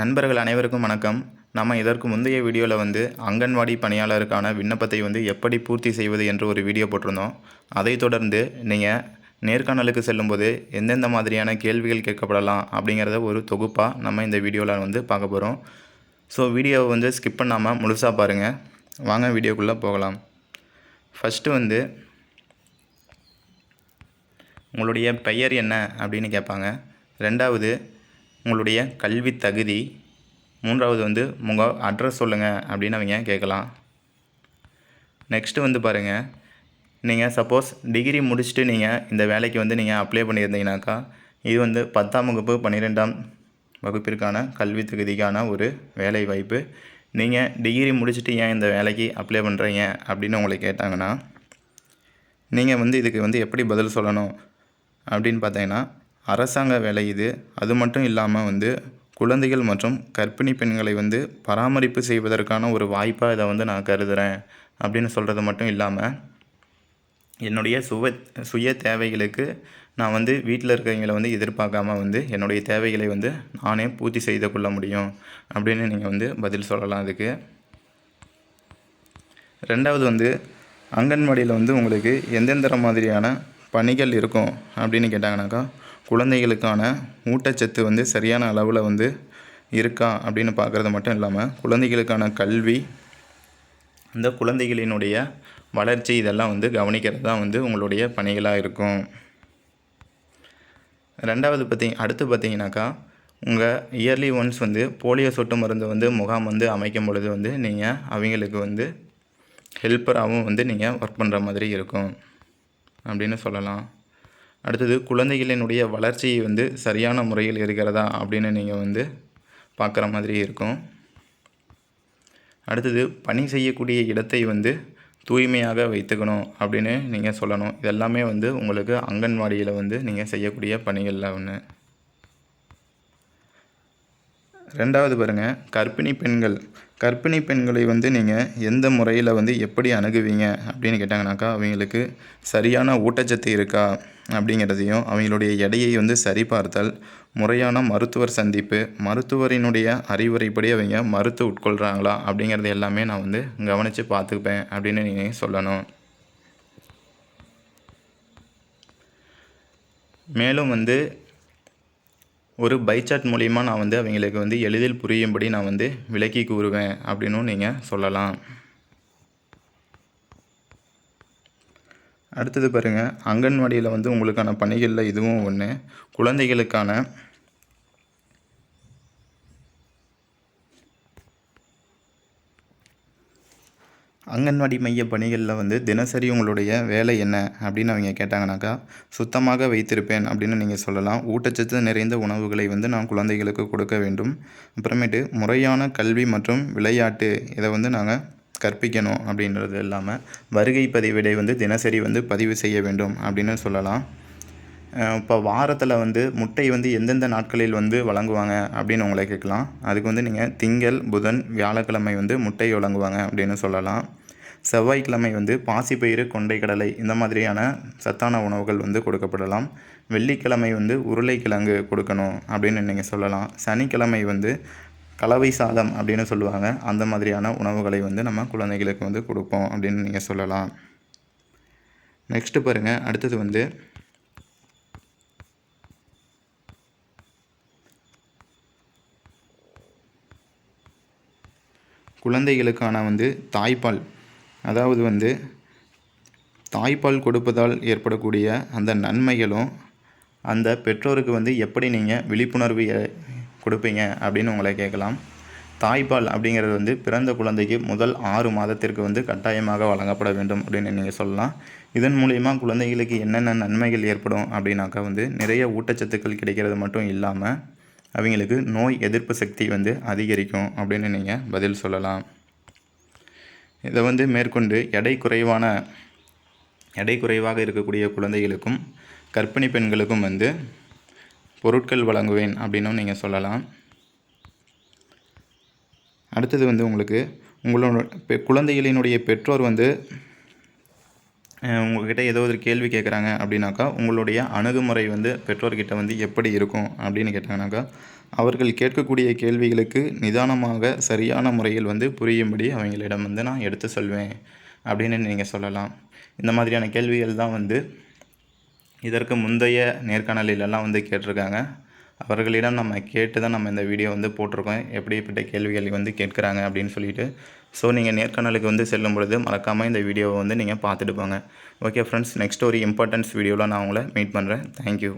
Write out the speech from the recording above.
நண்பர்கள் அனைவருக்கும் வணக்கம். நம்ம இதற்கு முந்தைய வீடியோவில் வந்து அங்கன்வாடி பணியாளருக்கான விண்ணப்பத்தை வந்து எப்படி பூர்த்தி செய்வது என்று ஒரு வீடியோ போட்டிருந்தோம். அதைத் தொடர்ந்து நீங்கள் நேர்காணலுக்கு செல்லும்போது எந்தெந்த மாதிரியான கேள்விகள் கேட்கப்படலாம் அப்படிங்கிறத ஒரு தொகுப்பாக நம்ம இந்த வீடியோவில் வந்து பார்க்க போகிறோம் ஸோ வீடியோவை வந்து ஸ்கிப் பண்ணாமல் முழுசாக பாருங்கள் வாங்க வீடியோக்குள்ளே போகலாம். ஃபஸ்ட்டு வந்து உங்களுடைய பெயர் என்ன அப்படின்னு கேட்பாங்க. ரெண்டாவது உங்களுடைய கல்வி தகுதி. மூன்றாவது வந்து உங்கள் அட்ரஸ் சொல்லுங்கள் அப்படின்னு அவங்க கேட்கலாம். நெக்ஸ்ட்டு வந்து பாருங்கள் நீங்கள் சப்போஸ் டிகிரி முடிச்சுட்டு நீங்கள் இந்த வேலைக்கு வந்து நீங்கள் அப்ளை பண்ணியிருந்தீங்கனாக்கா இது வந்து பத்தாம் வகுப்பு பன்னிரெண்டாம் வகுப்பிற்கான கல்வி தகுதிக்கான ஒரு வேலை வாய்ப்பு. நீங்கள் டிகிரி முடிச்சுட்டு ஏன் இந்த வேலைக்கு அப்ளை பண்ணுறீங்க அப்படின்னு உங்களை கேட்டாங்கன்னா நீங்கள் வந்து இதுக்கு வந்து எப்படி பதில் சொல்லணும் அப்படின்னு பார்த்தீங்கன்னா அரசாங்க வேலை இது. அது மட்டும் இல்லாமல் வந்து குழந்தைகள் மற்றும் கர்ப்பிணி பெண்களை வந்து பராமரிப்பு செய்வதற்கான ஒரு வாய்ப்பாக இதை வந்து நான் கருதுகிறேன் அப்படின்னு சொல்கிறது மட்டும் இல்லாமல் என்னுடைய சுவ சுய தேவைகளுக்கு நான் வந்து வீட்டில் இருக்கிறவங்களை வந்து எதிர்பார்க்காம வந்து என்னுடைய தேவைகளை வந்து நானே பூர்த்தி செய்து கொள்ள முடியும் அப்படின்னு நீங்கள் வந்து பதில் சொல்லலாம் அதுக்கு ரெண்டாவது வந்து அங்கன்வாடியில் வந்து உங்களுக்கு எந்தெந்த மாதிரியான பணிகள் இருக்கும் அப்படின்னு கேட்டாங்கனாக்கா குழந்தைகளுக்கான ஊட்டச்சத்து வந்து சரியான அளவில் வந்து இருக்கா அப்படின்னு பார்க்குறது மட்டும் இல்லாமல் குழந்தைகளுக்கான கல்வி அந்த குழந்தைகளினுடைய வளர்ச்சி இதெல்லாம் வந்து கவனிக்கிறது தான் வந்து உங்களுடைய பணிகளாக இருக்கும். ரெண்டாவது பார்த்தி அடுத்து பார்த்தீங்கன்னாக்கா உங்கள் இயர்லி ஒன்ஸ் வந்து போலியோ சொட்டு மருந்து வந்து முகாம் வந்து அமைக்கும் பொழுது வந்து நீங்கள் அவங்களுக்கு வந்து ஹெல்ப்பராகவும் வந்து நீங்கள் ஒர்க் பண்ணுற மாதிரி இருக்கும் அப்படின்னு சொல்லலாம். அடுத்தது குழந்தைகளினுடைய வளர்ச்சி வந்து சரியான முறையில் இருக்கிறதா அப்படின்னு நீங்கள் வந்து பார்க்குற மாதிரி இருக்கும். அடுத்தது பணி செய்யக்கூடிய இடத்தை வந்து தூய்மையாக வைத்துக்கணும் அப்படின்னு நீங்கள் சொல்லணும். இதெல்லாமே வந்து உங்களுக்கு அங்கன்வாடியில் வந்து நீங்கள் செய்யக்கூடிய பணிகளில் ஒன்று ரெண்டாவது பாருங்கள் கர்ப்பிணி பெண்கள். கர்ப்பிணி பெண்களை வந்து நீங்கள் எந்த முறையில் வந்து எப்படி அணுகுவீங்க அப்படின்னு கேட்டாங்கனாக்கா அவங்களுக்கு சரியான ஊட்டச்சத்து இருக்கா அப்படிங்கிறதையும் அவங்களுடைய எடையை வந்து சரிபார்த்தல் முறையான மருத்துவர் சந்திப்பு மருத்துவரினுடைய அறிவுரைப்படி அவங்க மருத்துவ உட்கொள்கிறாங்களா அப்படிங்கிறது எல்லாமே நான் வந்து கவனித்து பார்த்துப்பேன் அப்படின்னு நீங்கள் சொல்லணும். மேலும் வந்து ஒரு பைச்சாட் மூலிமா நான் வந்து அவங்களுக்கு வந்து எளிதில் புரியும்படி நான் வந்து விளக்கி கூறுவேன் அப்படின்னும் நீங்கள் சொல்லலாம். அடுத்தது பாருங்கள் அங்கன்வாடியில் வந்து உங்களுக்கான பணிகளில் இதுவும் ஒன்று குழந்தைகளுக்கான அங்கன்வாடி மைய பணிகளில் வந்து தினசரி உங்களுடைய வேலை என்ன அப்படின்னு அவங்க கேட்டாங்கனாக்கா சுத்தமாக வைத்திருப்பேன் அப்படின்னு நீங்கள் சொல்லலாம். ஊட்டச்சத்து நிறைந்த உணவுகளை வந்து நான் குழந்தைகளுக்கு கொடுக்க வேண்டும். அப்புறமேட்டு முறையான கல்வி மற்றும் விளையாட்டு இதை வந்து நாங்கள் கற்பிக்கணும் அப்படின்றது இல்லாமல் வருகை பதிவிடை வந்து தினசரி வந்து பதிவு செய்ய வேண்டும் அப்படின்னு சொல்லலாம். இப்போ வாரத்தில் வந்து முட்டை வந்து எந்தெந்த நாட்களில் வந்து வழங்குவாங்க அப்படின்னு உங்களை கேட்கலாம். அதுக்கு வந்து நீங்கள் திங்கள் புதன் வியாழக்கிழமை வந்து முட்டை வழங்குவாங்க அப்படின்னு சொல்லலாம். செவ்வாய்க்கிழமை வந்து பாசிப்பயிறு கொண்டை கடலை இந்த மாதிரியான சத்தான உணவுகள் வந்து கொடுக்கப்படலாம். வெள்ளிக்கிழமை வந்து உருளைக்கிழங்கு கொடுக்கணும் அப்படின்னு நீங்கள் சொல்லலாம். சனிக்கிழமை வந்து கலவை சாதம் அப்படின்னு சொல்லுவாங்க. அந்த மாதிரியான உணவுகளை வந்து நம்ம குழந்தைகளுக்கு வந்து கொடுப்போம் அப்படின்னு நீங்கள் சொல்லலாம். நெக்ஸ்ட்டு பாருங்கள் அடுத்தது வந்து குழந்தைகளுக்கான வந்து தாய்ப்பால் அதாவது வந்து தாய்ப்பால் கொடுப்பதால் ஏற்படக்கூடிய அந்த நன்மைகளும் அந்த பெற்றோருக்கு வந்து எப்படி நீங்கள் விழிப்புணர்வு கொடுப்பீங்க அப்படின்னு உங்களை கேட்கலாம். தாய்ப்பால் அப்படிங்கிறது வந்து பிறந்த குழந்தைக்கு முதல் ஆறு மாதத்திற்கு வந்து கட்டாயமாக வழங்கப்பட வேண்டும் அப்படின்னு நீங்கள் சொல்லலாம். இதன் மூலிமா குழந்தைகளுக்கு என்னென்ன நன்மைகள் ஏற்படும் அப்படின்னாக்கா வந்து நிறைய ஊட்டச்சத்துக்கள் கிடைக்கிறது மட்டும் இல்லாமல் அவங்களுக்கு நோய் எதிர்ப்பு சக்தி வந்து அதிகரிக்கும் அப்படின்னு நீங்கள் பதில் சொல்லலாம். இதை வந்து மேற்கொண்டு எடை குறைவான எடை குறைவாக இருக்கக்கூடிய குழந்தைகளுக்கும் கர்ப்பிணி பெண்களுக்கும் வந்து பொருட்கள் வழங்குவேன் அப்படின்னும் நீங்கள் சொல்லலாம். அடுத்தது வந்து உங்களுக்கு உங்களோட பெ குழந்தைகளினுடைய பெற்றோர் வந்து உங்கக்கிட்ட ஏதோ ஒரு கேள்வி கேட்குறாங்க அப்படின்னாக்கா உங்களுடைய அணுகுமுறை வந்து பெற்றோர்கிட்ட வந்து எப்படி இருக்கும் அப்படின்னு கேட்டாங்கனாக்கா அவர்கள் கேட்கக்கூடிய கேள்விகளுக்கு நிதானமாக சரியான முறையில் வந்து புரியும்படி அவங்களிடம் வந்து நான் எடுத்து சொல்வேன் அப்படின்னு நீங்கள் சொல்லலாம். இந்த மாதிரியான கேள்விகள் தான் வந்து இதற்கு முந்தைய நேர்காணலிலெல்லாம் வந்து கேட்டிருக்காங்க. அவர்களிடம் நம்ம கேட்டு தான் நம்ம இந்த வீடியோ வந்து போட்டிருக்கோம். எப்படிப்பட்ட கேள்விகள் வந்து கேட்குறாங்க அப்படின்னு சொல்லிட்டு. ஸோ நீங்கள் நேர்காணலுக்கு வந்து செல்லும் பொழுது மறக்காமல் இந்த வீடியோவை வந்து நீங்கள் பார்த்துட்டு போங்க. ஓகே ஃப்ரெண்ட்ஸ் நெக்ஸ்ட் ஒரு இம்பார்ட்டன்ஸ் வீடியோவில் நான் உங்களை மீட் பண்ணுறேன் தேங்க்யூ